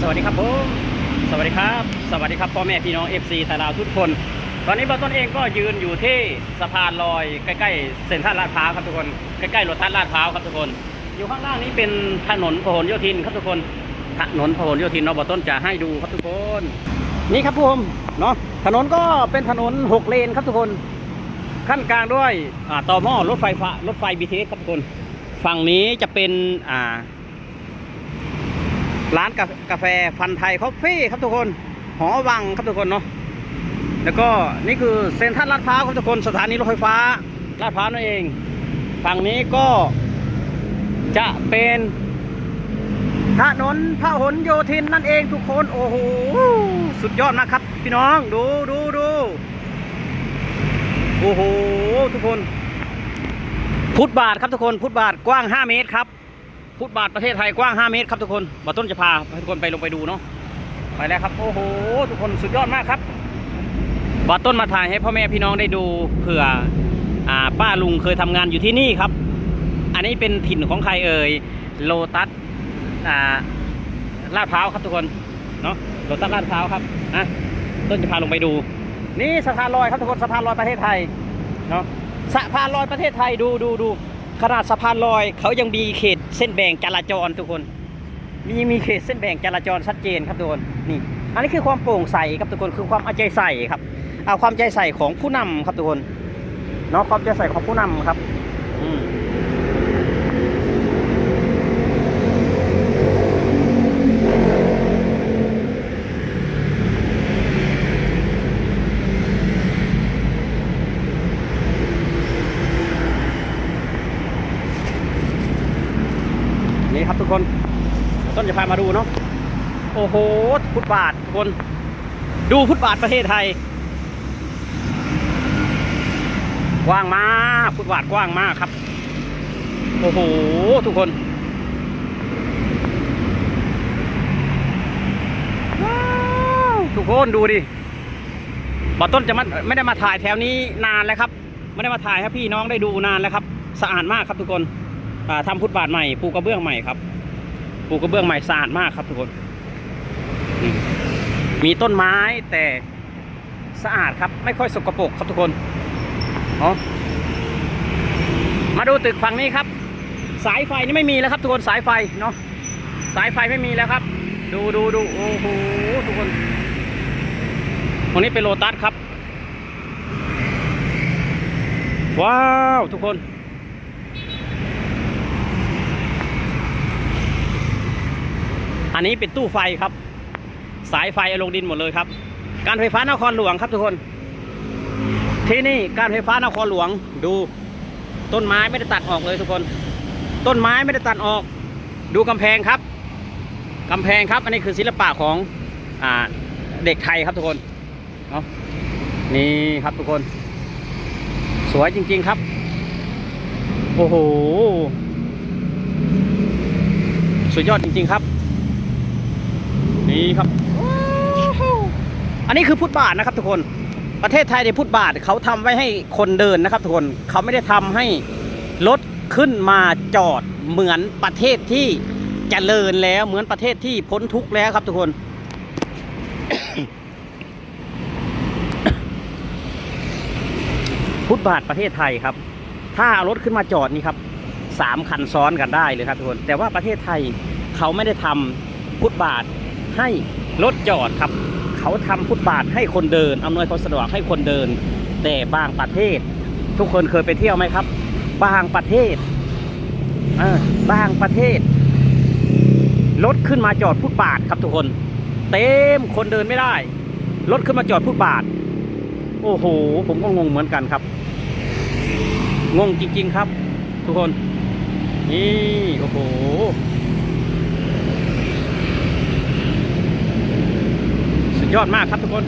สวัสดีครับผมสวัสดีครับ สวัสดีครับพ่อแม่พี่น้อง FC ไทยลาวทุกคน ตอนนี้เบอร์ต้นเองก็ยืนอยู่ที่สะพานลอยใกล้ๆเซ็นทรัลลาดพร้าวครับทุกคนใกล้ๆโรตัสลาดพร้าวครับทุกคน อยู่ข้างล่างนี้เป็นถนนพหลโยธินครับทุกคนถนนพหลโยธินเนาะเบอต้นจะให้ดูครับทุกคน นี่ครับผมเนาะถนนก็เป็นถนนหกเลนครับทุกคน ขั้นกลางด้วยต่อหม้อรถไฟฟ้ารถไฟ BTS ครับทุกคน ฝั่งนี้จะเป็นอ่า ร้านกากาแฟฟันไทยคอฟฟี่ครับทุกคน หอวังครับทุกคนเนาะแล้วก็นี่คือเซ็นทรัลลาดพร้าวครับทุกคนสถานีรถไฟฟ้าลาดพร้าวนั่นเองฝั่งนี้ก็จะเป็นถนนพหลโยธินนั่นเองทุกคนโอ้โหสุดยอดมากครับ พี่น้องดูดูดูโอ้โหทุกคนฟุตบาทครับทุกคนฟุตบาทกว้าง 5 เมตรครับ ฟุตบาทประเทศไทยกว้าง 5 เมตรครับทุกคนบอต้นจะพาทุกคนไปลงไปดูเนาะไปแล้วครับ โอ้โห ทุกคนสุดยอดมากครับบอต้นมาถ่ายให้พ่อแม่พี่น้องได้ดูเผื่ออ่าป้าลุงเคยทำงานอยู่ที่นี่ครับ อันนี้เป็นถิ่นของใครเอ่ยโลตัสอ่าลาดพร้าวครับทุกคนเนาะโลตัสลาดพร้าวครับอะต้นจะพาลงไปดู นี่สะพานลอยครับทุกคนสะพานลอยประเทศไทยเนาะสะพานลอยประเทศไทยดูดูดู ขนาดสะพานลอยเขายังมีเขตเส้นแบ่งจราจรทุกคน มีมีเขตเส้นแบ่งจราจรชัดเจนครับทุกคนนี่ อันนี้คือความโปร่งใสครับทุกคนคือความเอาใจใส่ครับเอาความใจใส่ของผู้นำครับทุกคนเนาะความใจใส่ของผู้นำครับ อืม ครับทุกคน ต้นจะพามาดูเนาะโอ้โหฟุตบาททุกคน ดูฟุตบาทประเทศไทยกว้างมากฟุตบาทกว้างมากครับ โอ้โหทุกคนทุกคนดูดิบอต้นจะมาไม่ได้มาถ่ายแถวนี้นานแล้วครับ ไม่ได้มาถ่ายให้พี่น้องได้ดูนานแล้วครับ สะอาดมากครับทุกคน อ่าทำฟุตบาทใหม่ปูกระเบื้องใหม่ครับปูกระเบื้องใหม่สะอาดมากครับทุกคน มีต้นไม้แต่สะอาดครับ ไม่ค่อยสกปรกครับทุกคนมาดูตึกฝั่งนี้ครับ สายไฟนี่ไม่มีแล้วครับทุกคนสายไฟเนาะสายไฟไม่มีแล้วครับ ดูดูดูโอ้โหทุกคนตรงนี้เป็นโลตัสครับ ว้าว ทุกคน อันนี้เป็นตู้ไฟครับ สายไฟลงดินหมดเลยครับ การไฟฟ้านครหลวงครับทุกคน ที่นี่การไฟฟ้านครหลวงดูต้นไม้ไม่ได้ตัดออกเลยทุกคน ต้นไม้ไม่ได้ตัดออก ดูกำแพงครับกำแพงครับ อันนี้คือศิลปะของอ่าเด็กไทยครับทุกคนเนาะนี่ครับทุกคน สวยจริง ๆครับ โอ้โห สุดยอดจริง ๆ ครับ นี่ครับ อันนี้คือฟุตบาทนะครับทุกคน ประเทศไทยในฟุตบาทเขาทำไว้ให้คนเดินนะครับทุกคนเขาไม่ได้ทำให้รถขึ้นมาจอดเหมือนประเทศที่เจริญแล้วเหมือนประเทศที่พ้นทุกข์แล้วครับทุกคนฟุตบาทประเทศไทยครับ ถ้าเอารถขึ้นมาจอดนี่ครับสามคันซ้อนกันได้เลยครับทุกคน แต่ว่าประเทศไทยเขาไม่ได้ทำฟุตบาท ให้รถจอดครับ เขาทำฟุตบาทให้คนเดินอำนวยความสะดวกให้คนเดิน แต่บางประเทศ ทุกคนเคยไปเที่ยวไหมครับ บางประเทศบางประเทศรถขึ้นมาจอดฟุตบาทครับทุกคน เต็มคนเดินไม่ได้รถขึ้นมาจอดฟุตบาท โอ้โห ผมก็งงเหมือนกันครับ งงจริง ๆ ครับ ทุกคน นี่ โอ้โห สุดยอดมากครับทุกคน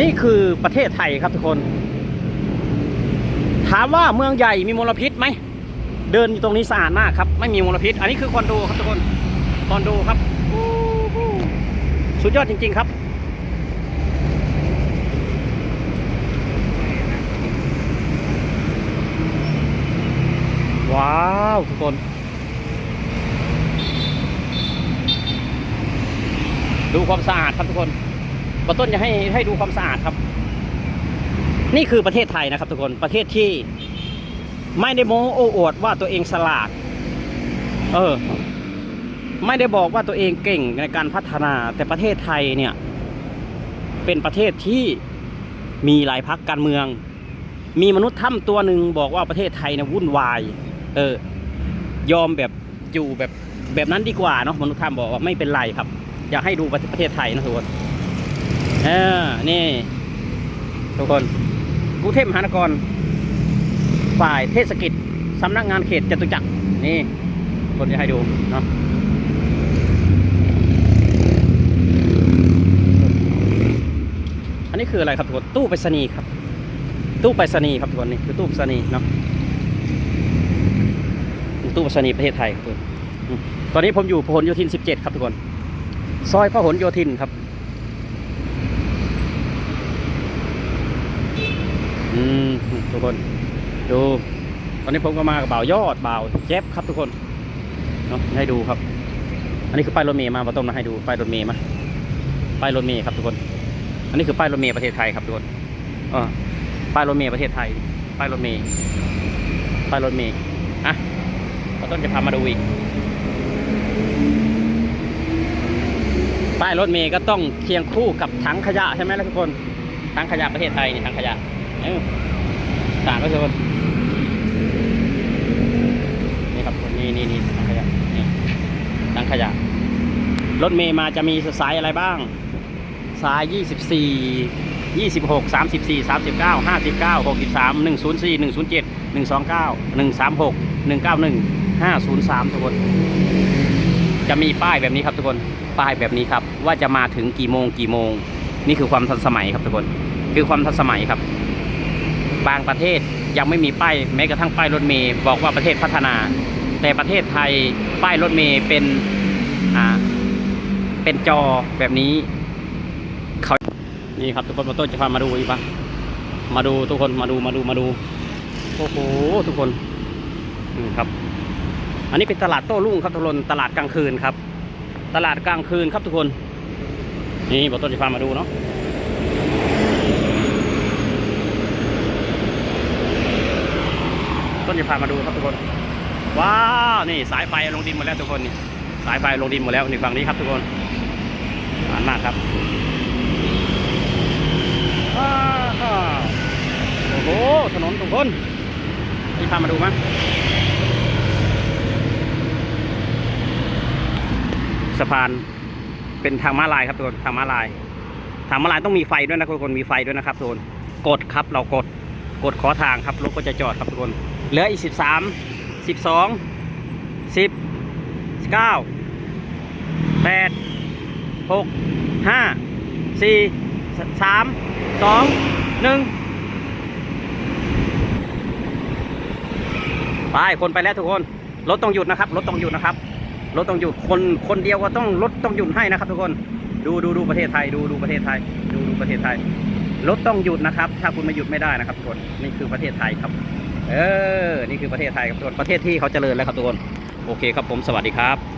นี่คือประเทศไทยครับทุกคน ถามว่าเมืองใหญ่มีมลพิษไหม เดินอยู่ตรงนี้สะอาดมากครับ ไม่มีมลพิษ อันนี้คือคอนโดครับทุกคน คอนโดครับ สุดยอดจริง ๆครับว้าว ทุกคน ดูความสะอาดครับทุกคนบต้นจะให้ให้ดูความสะอาดครับ นี่คือประเทศไทยนะครับ ทุกคนประเทศที่ไม่ได้โม้โอ้อวดว่าตัวเองสลาด เออ ไม่ได้บอกว่าตัวเองเก่งในการพัฒนา แต่ประเทศไทยเนี่ย เป็นประเทศที่มีหลายพักการเมือง มีมนุษย์ถ้ำตัวหนึ่งบอกว่าประเทศไทยเนี่ยวุ่นวาย เออ ยอมแบบอยู่แบบแบบนั้นดีกว่าเนาะมนุษย์ถ้ำบอกว่าไม่เป็นไรครับ อยากให้ดูประเทศไทยนะทุกคนเออนี่ ทุกคนกรุงเทพมหานครฝ่ายเทศกิจสำนักงานเขตจตุจักรนี่ คนจะให้ดูเนาะอันนี้คืออะไรครับทุกคนตู้ไปรษณีย์ครับ ตู้ไปรษณีย์ครับทุกคนนี่คือตู้ไปรษณีย์เนาะตู้ไปรษณีย์ประเทศไทยครับทุกคนตอนนี้ผมอยู่พหลโยธิน 17 ครับทุกคน ซอยพหลโยธินครับ อืม ทุกคน ดู ตอนนี้ผมก็มากับบ่าวยอดบ่าวแจ๊บครับทุกคน เนาะให้ดูครับ อันนี้คือป้ายรถเมย์มาปาต้มมาให้ดูป้ายรถเมย์มา ป้ายรถเมย์ครับทุกคน อันนี้คือป้ายรถเมย์ประเทศไทยครับทุกคนออป้ายรถเมย์ประเทศไทย ป้ายรถเมย์ ป้ายรถเมย์ อะปาต้นจะพามาดูอีก ป้ายรถเมย์ก็ต้องเคียงคู่กับถังขยะใช่ไหมล่ะทุกคนถังขยะประเทศไทยนี่ถังขยะต่างก็ทุกคนนี่ครับนี่นี่นี่ถังขยะนี่ถังขยะ รถเมย์มาจะมีสายอะไรบ้าง สาย 24 26 34 39 59 63 104 107 129 136 191 503ทุกคน จะมีป้ายแบบนี้ครับทุกคนป้ายแบบนี้ครับ ว่าจะมาถึงกี่โมงกี่โมง นี่คือความทันสมัยครับทุกคน คือความทันสมัยครับ บางประเทศยังไม่มีป้ายแม้กระทั่งป้ายรถเมย์บอกว่าประเทศพัฒนา แต่ประเทศไทยป้ายรถเมย์เป็นอ่าเป็นจอแบบนี้เขานี่ครับทุกคนมาต้นจะพามาดูอีกปะมาดูทุกคนมาดูมาดูมาดูโอ้โหทุกคนนี่ครับ อันนี้เป็นตลาดโต้รุ่งครับทุกคนตลาดกลางคืนครับ ตลาดกลางคืนครับทุกคน นี่บอกต้นจะพามาดูเนาะต้นจะพามาดูครับทุกคนว้าวนี่สายไฟลงดินหมดแล้วทุกคนนี่สายไฟลงดินหมดแล้วนี่ฝั่งนี้ครับทุกคนหานมากครับโอ้โหถนนทุกคนนี่พามาดูมั้ย สะพานเป็นทางม้าลายครับทุกคนทางม้าลาย ทางม้าลายต้องมีไฟด้วยนะทุกคนมีไฟด้วยนะครับทุกคนกดครับเรากดกดขอทางครับรถก็จะจอดครับทุกคนเหลืออีกสิบสามสิบสองสิบเก้าแปดหกห้าสี่สามสองหนึ่งไปคนไปแล้วทุกคนรถต้องหยุดนะครับรถต้องหยุดนะครับ รถต้องหยุดคนคนเดียวก็ต้องรถต้องหยุดให้นะครับ ทุกคนดูดูดูประเทศไทยดูดูประเทศไทย ดูดูประเทศไทยรถต้องหยุดนะครับ ถ้าคุณไม่หยุดไม่ได้นะครับทุกคนนี่คือประเทศไทยครับ เออนี่คือประเทศไทยครับทุกคนประเทศที่เขาเจริญแล้วครับทุกคนโอเคครับผมสวัสดีครับ